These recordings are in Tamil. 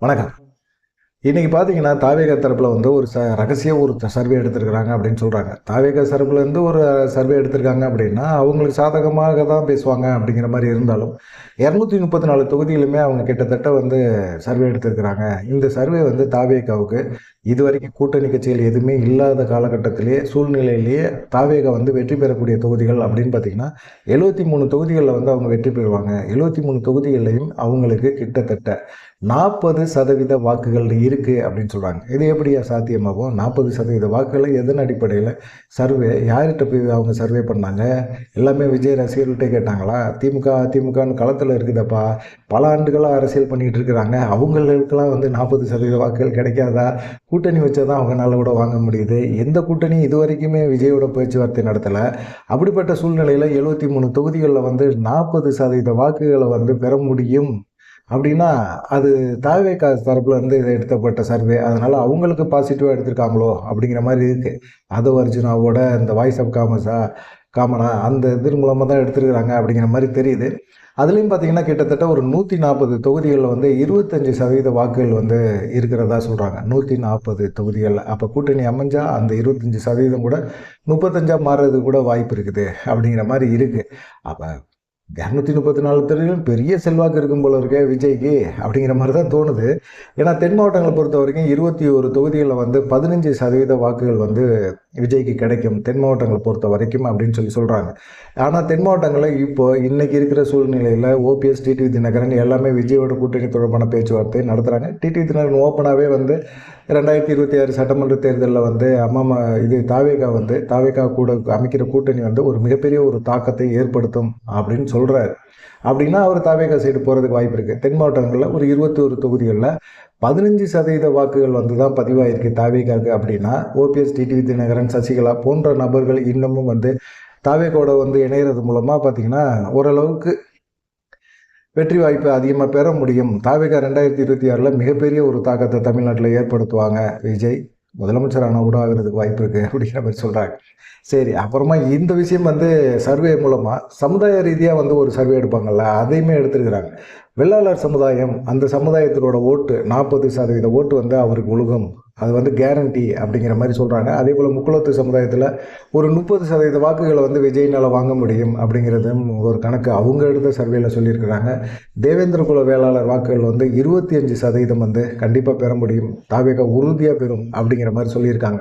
வணக்கம். இன்றைக்கி பார்த்தீங்கன்னா தாவேகா தரப்பில் வந்து ஒரு ச ரகசிய ஒரு சர்வே எடுத்திருக்கிறாங்க அப்படின்னு சொல்கிறாங்க தாவேகா தரப்புலேருந்து ஒரு சர்வே எடுத்திருக்காங்க அப்படின்னா அவங்களுக்கு சாதகமாக தான் பேசுவாங்க அப்படிங்கிற மாதிரி இருந்தாலும் இரநூத்தி முப்பத்தி நாலு தொகுதியிலுமே அவங்க கிட்டத்தட்ட வந்து சர்வே எடுத்திருக்கிறாங்க. இந்த சர்வே வந்து தாவேகாவுக்கு இது வரைக்கும் கூட்டணி கட்சிகள் எதுவுமே இல்லாத காலகட்டத்திலேயே சூழ்நிலையிலேயே தாவேக வந்து வெற்றி பெறக்கூடிய தொகுதிகள் அப்படின்னு பார்த்தீங்கன்னா எழுபத்தி மூணு தொகுதிகளில் வந்து அவங்க வெற்றி பெறுவாங்க. எழுபத்தி மூணு தொகுதிகள்லையும் அவங்களுக்கு கிட்டத்தட்ட நாற்பது சதவீத வாக்குகள் இருக்குது அப்படின்னு சொல்கிறாங்க இது எப்படியா சாத்தியமாகும்? நாற்பது சதவீத வாக்குகளை எதன் அடிப்படையில்? சர்வே யார்கிட்ட போய் அவங்க சர்வே பண்ணாங்க? எல்லாமே விஜய் ரசிகர்கள்ட்டே கேட்டாங்களா? திமுக அதிமுகன்னு களத்தில் இருக்குதப்பா. பல ஆண்டுகளாக அரசியல் பண்ணிகிட்டு இருக்கிறாங்க. அவங்களுக்கெல்லாம் வந்து நாற்பது சதவீத வாக்குகள் கிடைக்காதா? கூட்டணி வச்சா தான் அவங்களால கூட வாங்க முடியுது. எந்த கூட்டணி இது வரைக்குமே விஜயோட பேச்சுவார்த்தை நடத்தலை. அப்படிப்பட்ட சூழ்நிலையில் எழுபத்தி மூணு தொகுதிகளில் வந்து நாற்பது சதவீத வாக்குகளை வந்து பெற முடியும். அப்படின்னா அது தாவேக்கா தரப்புல இருந்து இதை எடுத்தப்பட்ட சர்வே. அதனால அவங்களுக்கு பாசிட்டிவாக எடுத்திருக்காங்களோ அப்படிங்கிற மாதிரி இருக்கு. அது அர்ஜுனாவோட இந்த வாய்ஸ் ஆஃப் காமஸா காமனா அந்த இது மூலமாக தான் எடுத்துருக்குறாங்க அப்படிங்கிற மாதிரி தெரியுது. அதுலேயும் பார்த்தீங்கன்னா கிட்டத்தட்ட ஒரு நூற்றி நாற்பது தொகுதிகளில் வந்து இருபத்தஞ்சி சதவீத வாக்குகள் வந்து இருக்கிறதா சொல்கிறாங்க நூற்றி நாற்பது தொகுதிகளில். அப்போ கூட்டணி அமைஞ்சால் அந்த இருபத்தஞ்சி சதவீதம் கூட முப்பத்தஞ்சா மாறுறதுக்கு கூட வாய்ப்பு இருக்குது அப்படிங்கிற மாதிரி இருக்குது அப்போ இரநூத்தி முப்பத்தி நாலு தொழிலும் பெரிய செல்வாக்கு இருக்கும் போல இருக்கே விஜய்க்கு அப்படிங்கிற மாதிரி தான் தோணுது. ஏன்னா தென் மாவட்டங்களை பொறுத்த வரைக்கும் இருபத்தி ஒரு தொகுதிகளில் வந்து பதினஞ்சு சதவீத வாக்குகள் வந்து விஜய்க்கு கிடைக்கும். தென் மாவட்டங்களை பொறுத்த வரைக்கும் அப்படின்னு சொல்லி சொல்கிறாங்க ஆனால் தென் மாவட்டங்களில் இப்போ இன்றைக்கி இருக்கிற சூழ்நிலையில் ஓபிஎஸ் டிடிவி தினகரன் எல்லாமே விஜயோட கூட்டணி தொடர்பான பேச்சுவார்த்தை நடத்துகிறாங்க டிடிவி தினகரன் ஓப்பனாகவே வந்து ரெண்டாயிரத்தி இருபத்தி ஆறு சட்டமன்ற தேர்தலில் வந்து அம்மா இது தாவேகா வந்து தாவேகா கூட அமைக்கிற கூட்டணி வந்து ஒரு மிகப்பெரிய ஒரு தாக்கத்தை ஏற்படுத்தும் அப்படின்னு சொல்கிறாரு அப்படின்னா அவர் தாவேகா சைடு போகிறதுக்கு வாய்ப்பு இருக்குது தென் மாவட்டங்களில் ஒரு இருபத்தோரு தொகுதிகளில் பதினஞ்சு சதவீத வாக்குகள் வந்து தான் பதிவாயிருக்கு தாவேகாவுக்கு அப்படின்னா ஓபிஎஸ் டிடிவி தினகரன் சசிகலா போன்ற நபர்கள் இன்னமும் வந்து தாவேகோட வந்து இணையிறது மூலமாக பார்த்தீங்கன்னா ஓரளவுக்கு வெற்றி வாய்ப்பு அதிகமாக பெற முடியும். தாவேகா ரெண்டாயிரத்தி இருபத்தி ஆறில் மிகப்பெரிய ஒரு தாக்கத்தை தமிழ்நாட்டில் ஏற்படுத்துவாங்க. விஜய் முதலமைச்சர் ஆனால் கூட ஆகிறதுக்கு வாய்ப்பு இருக்குது அப்படிங்கிற மாதிரி சொல்கிறாங்க சரி அப்புறமா இந்த விஷயம் வந்து சர்வே மூலமாக சமுதாய ரீதியாக வந்து ஒரு சர்வே எடுப்பாங்கல்ல அதையுமே எடுத்துருக்குறாங்க. வெள்ளாளர் சமுதாயம் அந்த சமுதாயத்தினோட ஓட்டு நாற்பது சதவீத ஓட்டு வந்து அவருக்கு ஒழுகும் அது வந்து கேரண்டி அப்படிங்கிற மாதிரி சொல்கிறாங்க அதே போல் முக்குளத்து சமுதாயத்தில் ஒரு முப்பது சதவீத வாக்குகளை வந்து விஜய்னால் வாங்க முடியும் அப்படிங்கிறதும் ஒரு கணக்கு அவங்க எடுத்த சர்வேல சொல்லியிருக்கிறாங்க. தேவேந்திர குல வேளாளர் வாக்குகள் வந்து இருபத்தி அஞ்சு சதவீதம் வந்து கண்டிப்பாக பெற முடியும். தாவேக உறுதியாக பெறும் அப்படிங்கிற மாதிரி சொல்லியிருக்காங்க.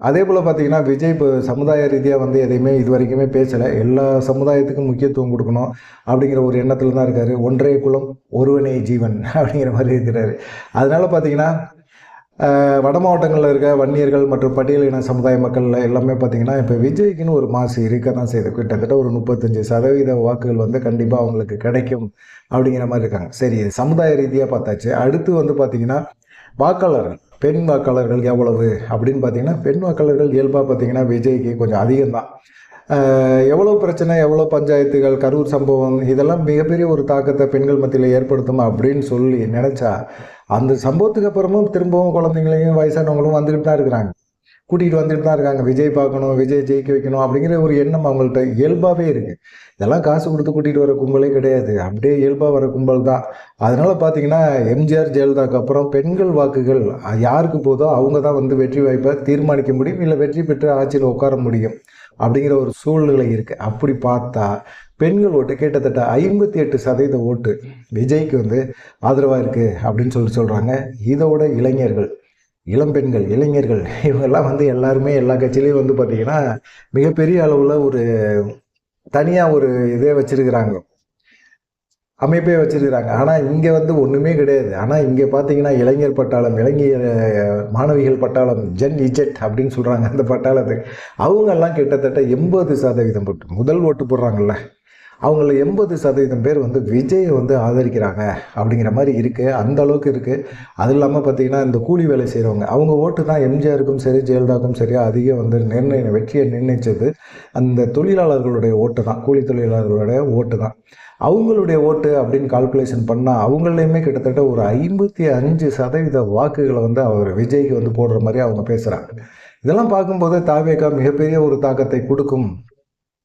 அதே போல் பார்த்தீங்கன்னா விஜய் இப்போ சமுதாய ரீதியாக வந்து எதையுமே இது வரைக்குமே பேசலை. எல்லா சமுதாயத்துக்கும் முக்கியத்துவம் கொடுக்கணும் அப்படிங்கிற ஒரு எண்ணத்தில் தான் இருக்கார். ஒன்றே குலம் ஒருவனே ஜீவன் அப்படிங்கிற மாதிரி இருக்கிறாரு. அதனால் பார்த்தீங்கன்னா வட மாவட்டங்களில் இருக்க வன்னியர்கள் மற்றும் பட்டியலின சமுதாய மக்கள் எல்லாமே பார்த்தீங்கன்னா இப்போ விஜய்க்குன்னு ஒரு மாசு இருக்க தான் செய்யுது. கிட்டத்தட்ட ஒரு முப்பத்தஞ்சு சதவீத வாக்குகள் வந்து கண்டிப்பாக அவங்களுக்கு கிடைக்கும் அப்படிங்கிற மாதிரி இருக்காங்க. சரி சமுதாய ரீதியாக பார்த்தாச்சு. அடுத்து வந்து பார்த்தீங்கன்னா வாக்காளர்கள். பெண் வாக்காளர்கள் எவ்வளவு அப்படின்னு பார்த்தீங்கன்னா பெண் வாக்காளர்கள் இயல்பாக பார்த்தீங்கன்னா விஜய்க்கு கொஞ்சம் அதிகம்தான். எவ்வளோ பிரச்சனை எவ்வளோ பஞ்சாயத்துகள் கரூர் சம்பவம் இதெல்லாம் மிகப்பெரிய ஒரு தாக்கத்தை பெண்கள் மத்தியில் ஏற்படுத்தும் அப்படின்னு சொல்லி நினச்சா அந்த சம்பவத்துக்கு அப்புறமும் திரும்பவும் குழந்தைங்களையும் வயசானவங்களும் வந்துக்கிட்டு தான் இருக்கிறாங்க. கூட்டிகிட்டு வந்துட்டு தான் இருக்காங்க. விஜய் பார்க்கணும் விஜய் ஜெயிக்க வைக்கணும் அப்படிங்கிற ஒரு எண்ணம் அவங்கள்ட்ட இயல்பாகவே இருக்குது இதெல்லாம் காசு கொடுத்து கூட்டிகிட்டு வர கும்பலே கிடையாது. அப்படியே இயல்பாக வர கும்பல் தான். அதனால் பார்த்தீங்கன்னா எம்ஜிஆர் ஜெயலலிதாக்கு அப்புறம் பெண்கள் வாக்குகள் அது யாருக்கு போதோ அவங்க தான் வந்து வெற்றி வாய்ப்பை தீர்மானிக்க முடியும் இல்லை வெற்றி பெற்று ஆட்சியில் உட்கார முடியும் அப்படிங்கிற ஒரு சூழ்நிலை இருக்குது அப்படி பார்த்தா பெண்கள் ஓட்டு கிட்டத்தட்ட ஐம்பத்தி எட்டு சதவீத ஓட்டு விஜய்க்கு வந்து ஆதரவாக இருக்குது அப்படின்னு சொல்லி சொல்கிறாங்க இதோட இளைஞர்கள். இளம்பெண்கள் இளைஞர்கள் இவங்கெல்லாம் வந்து எல்லாருமே எல்லா கட்சியிலையும் வந்து பார்த்திங்கன்னா மிகப்பெரிய அளவில் ஒரு தனியாக ஒரு இதே வச்சிருக்கிறாங்க. அமைப்பே வச்சிருக்கிறாங்க. ஆனால் இங்கே வந்து ஒன்றுமே கிடையாது. ஆனால் இங்கே பார்த்தீங்கன்னா இளைஞர் பட்டாளம் இளைஞர் மாணவிகள் பட்டாளம் ஜென் இஜெட் அப்படின்னு சொல்கிறாங்க அந்த பட்டாளத்துக்கு அவங்கெல்லாம் கிட்டத்தட்ட எண்பது சதவீதம் போட்டு முதல் ஓட்டு போடுறாங்கல்ல. அவங்கள எண்பது சதவீதம் பேர் வந்து விஜயை வந்து ஆதரிக்கிறாங்க அப்படிங்கிற மாதிரி இருக்குது அந்த அளவுக்கு இருக்குது அது இல்லாமல் பார்த்தீங்கன்னா இந்த கூலி வேலை செய்கிறவங்க அவங்க ஓட்டு தான் எம்ஜிஆருக்கும் சரி ஜெயலலிதாவுக்கும் சரி அதிகம் வந்து நிர்ணய வெற்றியை நிர்ணயித்தது அந்த தொழிலாளர்களுடைய ஓட்டு தான் கூலி தொழிலாளர்களுடைய ஓட்டு தான். அவங்களுடைய ஓட்டு அப்படின்னு கால்குலேஷன் பண்ணால் அவங்களையுமே கிட்டத்தட்ட ஒரு ஐம்பத்தி அஞ்சு சதவீத வாக்குகளை வந்து அவர் விஜய்க்கு வந்து போடுற மாதிரி அவங்க பேசுகிறாங்க இதெல்லாம் பார்க்கும்போது தாவேகா மிகப்பெரிய ஒரு தாக்கத்தை கொடுக்கும்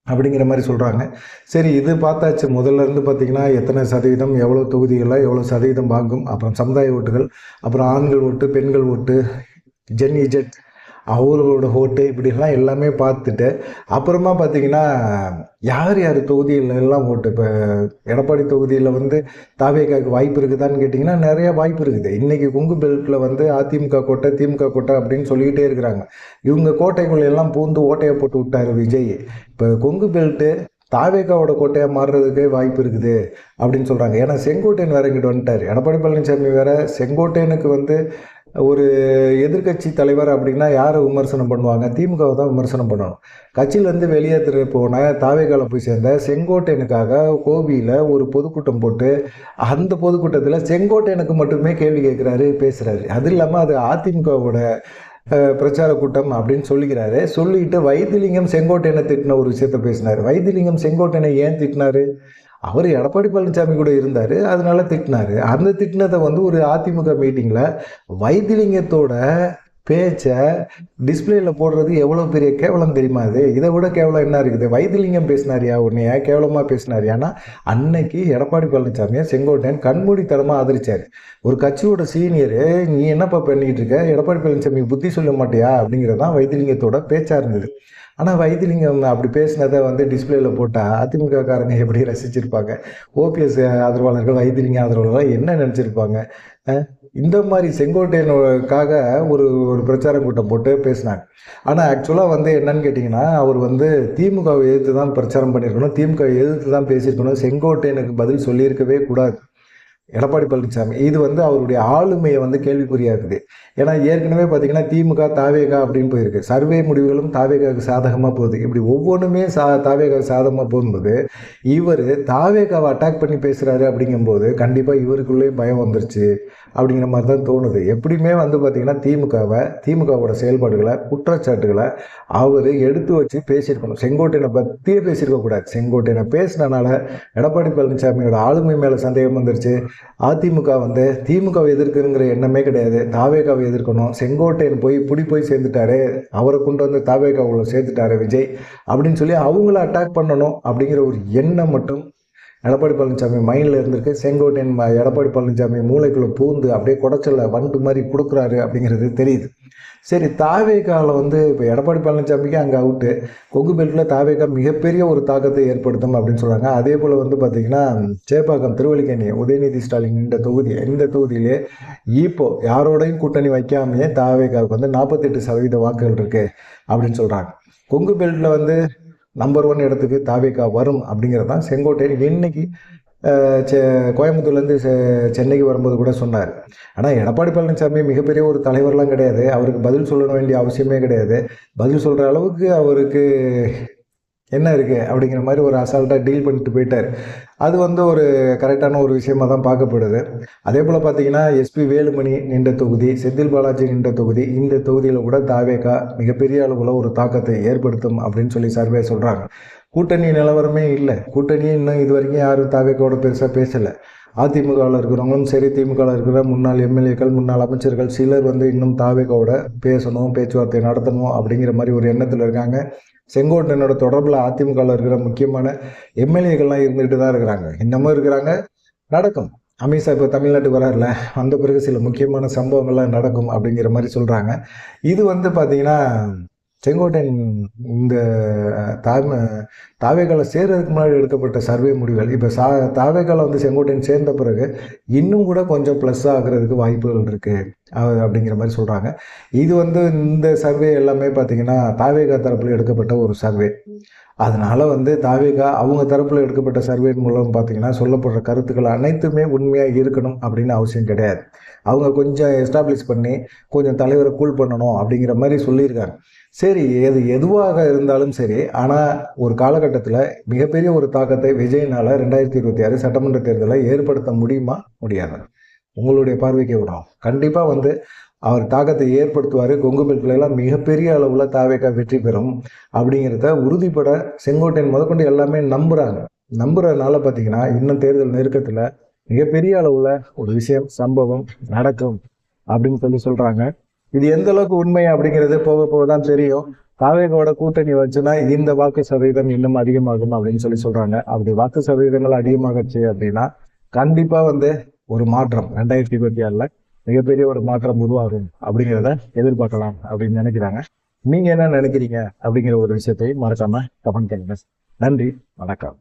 அப்படிங்கிற மாதிரி சொல்கிறாங்க சரி இது பார்த்தாச்சு. முதல்ல இருந்து பார்த்தீங்கன்னா எத்தனை சதவீதம் எவ்வளோ தொகுதிகளில் எவ்வளோ சதவீதம் வாங்கும்? அப்புறம் சமுதாய ஓட்டுகள் அப்புறம் ஆண்கள் ஓட்டு பெண்கள் ஓட்டு ஜென் இஜெட் அவர்களோட ஓட்டு இப்படிலாம் எல்லாமே பார்த்துட்டு அப்புறமா பார்த்தீங்கன்னா யார் யார் தொகுதியில் எல்லாம் ஓட்டு இப்போ எடப்பாடி தொகுதியில் வந்து தாவேக்காவுக்கு வாய்ப்பு இருக்குதான்னு கேட்டிங்கன்னா நிறைய வாய்ப்பு இருக்குது. இன்றைக்கி கொங்கு பெல்ட்டில் வந்து அதிமுக கோட்டை திமுக கோட்டை அப்படின்னு சொல்லிக்கிட்டே இருக்கிறாங்க. இவங்க கோட்டைக்குள்ளே எல்லாம் பூந்து ஓட்டையை போட்டு விட்டாரு விஜய். இப்போ கொங்கு பெல்ட்டு தாவேக்காவோட கோட்டையாக மாறுறதுக்கு வாய்ப்பு இருக்குது அப்படின்னு சொல்கிறாங்க ஏன்னா செங்கோட்டையன் வேற இங்கிட்டு வந்துட்டார். எடப்பாடி பழனிசாமி வேற செங்கோட்டையனுக்கு வந்து ஒரு எதிர்க்கட்சி தலைவர் அப்படின்னா யாரை விமர்சனம் பண்ணுவாங்க? திமுகவை தான் விமர்சனம் பண்ணணும். கட்சியிலேருந்து வெளியேற்ற போன தாவேக்கால போய் சேர்ந்த செங்கோட்டையனுக்காக கோபியில் ஒரு பொதுக்கூட்டம் போட்டு அந்த பொதுக்கூட்டத்தில் செங்கோட்டையனுக்கு மட்டுமே கேள்வி கேட்குறாரு பேசுகிறாரு அது இல்லாமல் அது அதிமுகவோட பிரச்சார கூட்டம் அப்படின்னு சொல்லிக்கிறாரு. சொல்லிட்டு வைத்திலிங்கம் செங்கோட்டையனை திட்டின ஒரு விஷயத்த பேசினார். வைத்திலிங்கம் செங்கோட்டையனை ஏன் திட்டினாரு? அவர் எடப்பாடி பழனிசாமி கூட இருந்தார் அதனால திட்டினாரு. அந்த திட்டினதை வந்து ஒரு அதிமுக மீட்டிங்கில் வைத்திலிங்கத்தோட பேச்சை டிஸ்பிளேயில் போடுறது எவ்வளோ பெரிய கேவலம் தெரியுமா அது? இதை விட கேவலம் என்ன இருக்குது? வைத்திலிங்கம் பேசினாரியா உன்னைய? கேவலமாக பேசினாரியானா அன்னைக்கு எடப்பாடி பழனிசாமியை செங்கோட்டையன் கண்மூடித்தனமாக ஆதரிச்சார். ஒரு கட்சியோட சீனியரு நீ என்னப்பா பண்ணிகிட்டு இருக்க? எடப்பாடி பழனிசாமி புத்தி சொல்ல மாட்டியா? அப்படிங்கிறது தான் வைத்திலிங்கத்தோட பேச்சாக இருந்தது. ஆனால் வைத்திலிங்கம் அப்படி பேசினதை வந்து டிஸ்பிளேல போட்டால் அதிமுக காரங்க எப்படி ரசிச்சிருப்பாங்க? ஓபிஎஸ் ஆதரவாளர்கள் வைத்திலிங்க ஆதரவாளர்கள் என்ன நினச்சிருப்பாங்க? இந்த மாதிரி செங்கோட்டையனுக்காக ஒரு ஒரு பிரச்சார கூட்டம் போட்டு பேசினாங்க. ஆனால் ஆக்சுவலாக வந்து என்னன்னு கேட்டிங்கன்னா அவர் வந்து திமுகவை எதிர்த்து தான் பிரச்சாரம் பண்ணியிருக்கணும். திமுகவை எதிர்த்து தான் பேசியிருக்கணும். செங்கோட்டையனுக்கு பதில் சொல்லியிருக்கவே கூடாது. எடப்பாடி பழனிசாமி. இது வந்து அவருடைய ஆளுமையை வந்து கேள்விக்குறியாக்குது. ஏன்னா ஏற்கனவே பார்த்தீங்கன்னா திமுக தாவேகா அப்படின்னு போயிருக்கு. சர்வே முடிவுகளும் தாவேகாவுக்கு சாதகமாக போகுது. இப்படி ஒவ்வொன்றுமே சா தாவேகாவுக்கு சாதகமாக போகும்போது இவர் தாவேகாவை அட்டாக் பண்ணி பேசுகிறாரு அப்படிங்கும்போது கண்டிப்பாக இவருக்குள்ளே பயம் வந்துருச்சு அப்படிங்கிற மாதிரி தான் தோணுது. எப்படியுமே வந்து பார்த்திங்கன்னா திமுகவை திமுகவோட செயல்பாடுகளை குற்றச்சாட்டுகளை அவர் எடுத்து வச்சு பேசியிருக்கணும். செங்கோட்டையனை பற்றியே பேசியிருக்கக்கூடாது. செங்கோட்டையனை பேசினனால எடப்பாடி பழனிசாமியோட ஆளுமை மேலே சந்தேகம் வந்துருச்சு. அதிமுக வந்து திமுகவை எதிர்க்குங்கிற எண்ணமே கிடையாது. தாவேகாவை எதிர்க்கணும். செங்கோட்டையன் போய் புடி போய் சேர்ந்துட்டாரு. அவரை கொண்டு வந்து தாவேகாவுல சேர்த்துட்டாரு விஜய். அப்படின்னு சொல்லி அவங்கள அட்டாக் பண்ணணும் அப்படிங்கிற ஒரு எண்ணம் மட்டும் எடப்பாடி பழனிசாமி மைண்டில் இருந்திருக்கு. செங்கோட்டையன் எடப்பாடி பழனிசாமி மூளைக்குள்ளே பூந்து அப்படியே குடைச்சல வண்டு மாதிரி கொடுக்குறாரு அப்படிங்கிறது தெரியுது. சரி தாவேகாவில் வந்து இப்போ எடப்பாடி பழனிசாமிக்கு அங்கே அவுட்டு கொங்கு பெல்ட்டில் தாவேகா மிகப்பெரிய ஒரு தாக்கத்தை ஏற்படுத்தும் அப்படின்னு சொல்கிறாங்க அதே போல் வந்து பார்த்திங்கன்னா சேப்பாக்கம் திருவல்லிக்கேணி உதயநிதி ஸ்டாலின் இந்த தொகுதி இந்த தொகுதியிலே இப்போ யாரோடையும் கூட்டணி வைக்காமையே தாவேகாவுக்கு வந்து நாற்பத்தெட்டு சதவீத வாக்குகள் இருக்குது அப்படின்னு சொல்கிறாங்க கொங்கு பெல்ட்டில் வந்து நம்பர் ஒன் இடத்துக்கு தாவேகா வரும் அப்படிங்கிறது தான் செங்கோட்டையன். இன்னைக்கு செ கோயம்புத்தூர்லேருந்து செ சென்னைக்கு வரும்போது கூட சொன்னார். ஆனால் எடப்பாடி பழனிசாமி மிகப்பெரிய ஒரு தலைவர்லாம் கிடையாது. அவருக்கு பதில் சொல்ல வேண்டிய அவசியமே கிடையாது. பதில் சொல்கிற அளவுக்கு அவருக்கு என்ன இருக்குது அப்படிங்கிற மாதிரி ஒரு அசால்ட்டாக டீல் பண்ணிட்டு போயிட்டார். அது வந்து ஒரு கரெக்டான ஒரு விஷயமா தான் பார்க்கப்படுது. அதே போல் பார்த்தீங்கன்னா எஸ்பி வேலுமணி நின்ற தொகுதி செந்தில் பாலாஜி நின்ற தொகுதி இந்த தொகுதியில் கூட தாவேகா மிகப்பெரிய அளவில் ஒரு தாக்கத்தை ஏற்படுத்தும் அப்படின்னு சொல்லி சர்வே சொல்கிறாங்க கூட்டணி நிலவரமே இல்லை. கூட்டணியும் இன்னும் இது வரைக்கும் யாரும் தாவேக்கோட பெருசாக பேசலை. அதிமுகவில் இருக்கிறவங்களும் சரி திமுகவில் இருக்கிற முன்னாள் எம்எல்ஏக்கள் முன்னாள் அமைச்சர்கள் சிலர் வந்து இன்னும் தாவேக்கோட பேசணும் பேச்சுவார்த்தை நடத்தணும் அப்படிங்கிற மாதிரி ஒரு எண்ணத்தில் இருக்காங்க. செங்கோட்டையனோட தொடர்பில் அதிமுகவில் இருக்கிற முக்கியமான எம்எல்ஏக்கள்லாம் இருந்துகிட்டு தான் இருக்கிறாங்க. இன்னமும் இருக்கிறாங்க. நடக்கும். அமித்ஷா இப்போ தமிழ்நாட்டுக்கு வராருல. வந்த பிறகு சில முக்கியமான சம்பவங்கள்லாம் நடக்கும் அப்படிங்கிற மாதிரி சொல்கிறாங்க இது வந்து பார்த்திங்கன்னா செங்கோட்டையன் இந்த தாம தாவேகால சேர்றதுக்கு முன்னாடி எடுக்கப்பட்ட சர்வே முடிவுகள். இப்போ சா தாவேகால வந்து செங்கோட்டையன் சேர்ந்த பிறகு இன்னும் கூட கொஞ்சம் ப்ளஸ் ஆகிறதுக்கு வாய்ப்புகள் இருக்குது அப்படிங்கிற மாதிரி சொல்கிறாங்க இது வந்து இந்த சர்வே எல்லாமே பார்த்திங்கன்னா தாவேகா தரப்பில் எடுக்கப்பட்ட ஒரு சர்வே. அதனால் வந்து தாவேகா அவங்க தரப்பில் எடுக்கப்பட்ட சர்வே மூலம் பார்த்தீங்கன்னா சொல்லப்படுற கருத்துக்கள் அனைத்துமே உண்மையாக இருக்கணும் அப்படின்னு அவசியம் கிடையாது. அவங்க கொஞ்சம் எஸ்டாப்ளிஷ் பண்ணி கொஞ்சம் தலைவரை கூல் பண்ணணும் அப்படிங்கிற மாதிரி சொல்லியிருக்காங்க. சரி எது எதுவாக இருந்தாலும் சரி ஆனால் ஒரு காலகட்டத்தில் மிகப்பெரிய ஒரு தாக்கத்தை விஜய்னால ரெண்டாயிரத்தி இருபத்தி ஆறு சட்டமன்ற தேர்தலை ஏற்படுத்த முடியுமா? முடியாது. உங்களுடைய பார்வைக்கு விடும் கண்டிப்பாக வந்து அவர் தாக்கத்தை ஏற்படுத்துவார். கொங்கு பெல்ட்லாம் மிகப்பெரிய அளவில் தாவேக்கா வெற்றி பெறும் அப்படிங்கிறத உறுதிப்பட செங்கோட்டையன் முதற்கொண்டு எல்லாமே நம்புகிறாங்க நம்புறதுனால பார்த்தீங்கன்னா இன்னும் தேர்தல் நெருக்கத்தில் மிகப்பெரிய அளவில் ஒரு விஷயம் சம்பவம் நடக்கும் அப்படின்னு சொல்லி சொல்கிறாங்க இது எந்த அளவுக்கு உண்மை அப்படிங்கிறது போக போக தான் தெரியும். தாவேகோட கூட்டணி வச்சுன்னா இந்த வாக்கு சதவீதம் இன்னும் அதிகமாகும் அப்படின்னு சொல்லி சொல்கிறாங்க அப்படி வாக்கு சதவீதங்கள் அதிகமாகச்சு அப்படின்னா கண்டிப்பாக வந்து ஒரு மாற்றம் ரெண்டாயிரத்தி இருபத்தி ஆறில். மிகப்பெரிய ஒரு மாற்றம் உருவாகும் அப்படிங்கிறத எதிர்பார்க்கலாம் அப்படின்னு நினைக்கிறாங்க. நீங்க என்ன நினைக்கிறீங்க அப்படிங்கிற ஒரு விஷயத்தை மறக்காம கமெண்ட் பண்ணுங்க. நன்றி வணக்கம்.